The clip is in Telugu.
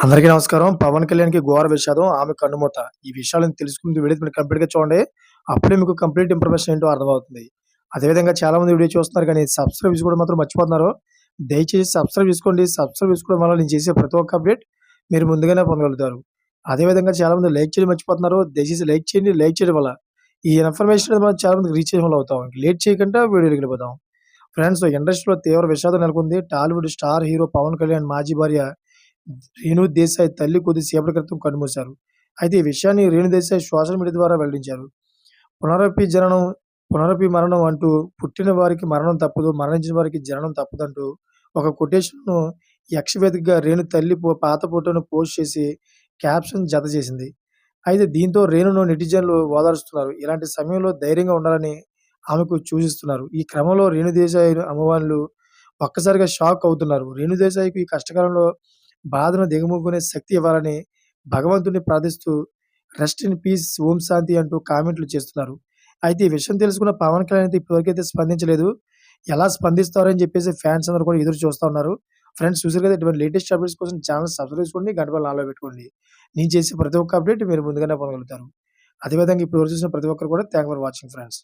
అందరికీ నమస్కారం. పవన్ కళ్యాణ్‌కి ఘోర విషాదం. ఆమె కన్నుమూత. ఈ విషయాలను తెలుసుకుంటూ వీడియో మీరు కంప్లీట్‌గా చూడండి. అప్పుడే మీకు కంప్లీట్ ఇన్ఫర్మేషన్ ఏంటో అర్థమవుతుంది. అదేవిధంగా చాలామంది వీడియో చూస్తున్నారు కానీ సబ్స్క్రైబ్ చేసుకోవడం మాత్రం మర్చిపోతున్నారు. దయచేసి సబ్స్క్రైబ్ చేసుకోండి. సబ్స్క్రైబ్ చేసుకోవడం వల్ల నేను చేసే ప్రతి ఒక్క అప్డేట్ మీరు ముందుగానే పొందగలుగుతారు. అదేవిధంగా చాలామంది లైక్ చేయడం మర్చిపోతున్నారు. దయచేసి లైక్ చేయండి. లైక్ చేయడం వల్ల ఈ ఇన్ఫర్మేషన్ అనేది మనం చాలా మందికి రీచ్ అయ్యే అవుతాం. లేట్ చేయకుండా వీడియోకి వెళ్ళిపోతాం ఫ్రెండ్స్ ఇండస్ట్రీలో తీవ్ర విషాదం నెలకొంది. Tollywood star hero Pawan Kalyan మాజీ భార్య రేణు దేశాయ్ తల్లి కొద్దిసేపటి క్రితం కన్నుమూశారు. అయితే ఈ విషయాన్ని రేణు దేశాయ్ సోషల్ మీడియా ద్వారా వెల్లడించారు. పునరపి జననం పునరపి మరణం అంటూ పుట్టిన వారికి మరణం తప్పదు. మరణించిన వారికి జననం తప్పదంటూ ఒక కొటేషన్‌ను యక్షవేదికగా రేణు తల్లి పాత ఫోటోను పోస్ట్ చేసి క్యాప్షన్ జత చేసింది. అయితే దీంతో రేణును నెటిజన్లు ఓదారుస్తున్నారు. ఇలాంటి సమయంలో ధైర్యంగా ఉండాలని ఆమెకు సూచిస్తున్నారు. ఈ క్రమంలో రేణు దేశాయ్ ఒక్కసారిగా షాక్ అవుతున్నారు. రేణుదేశాయ్కి ఈ కష్టకాలంలో బాధను దిగుముకునే శక్తి ఇవ్వాలని భగవంతుడిని ప్రార్థిస్తూ rest in peace Om Shanti అంటూ కామెంట్లు చేస్తున్నారు. అయితే ఈ విషయం తెలుసుకున్న పవన్ కళ్యాణ్ అయితే ఇప్పటివరకైతే స్పందించలేదు. ఎలా స్పందిస్తారని చెప్పేసి ఫ్యాన్స్ అందరూ కూడా ఎదురు చూస్తా ఉన్నారు. ఫ్రెండ్స్ చూసారు కదా ఇటువంటి లేటెస్ట్ అప్డేట్స్ కోసం ఛానల్ సబ్స్క్రైబ్ చేసుకోండి. గంట బెల్ పెట్టుకోండి. నేను చేసే ప్రతి ఒక్క అప్డేట్ మీరు ముందుగానే పొందగలుగుతారు. అదేవిధంగా ఇప్పుడు చూసిన ప్రతి ఒక్కరు కూడా థ్యాంక్ ఫర్ వాచింగ్ ఫ్రెండ్స్.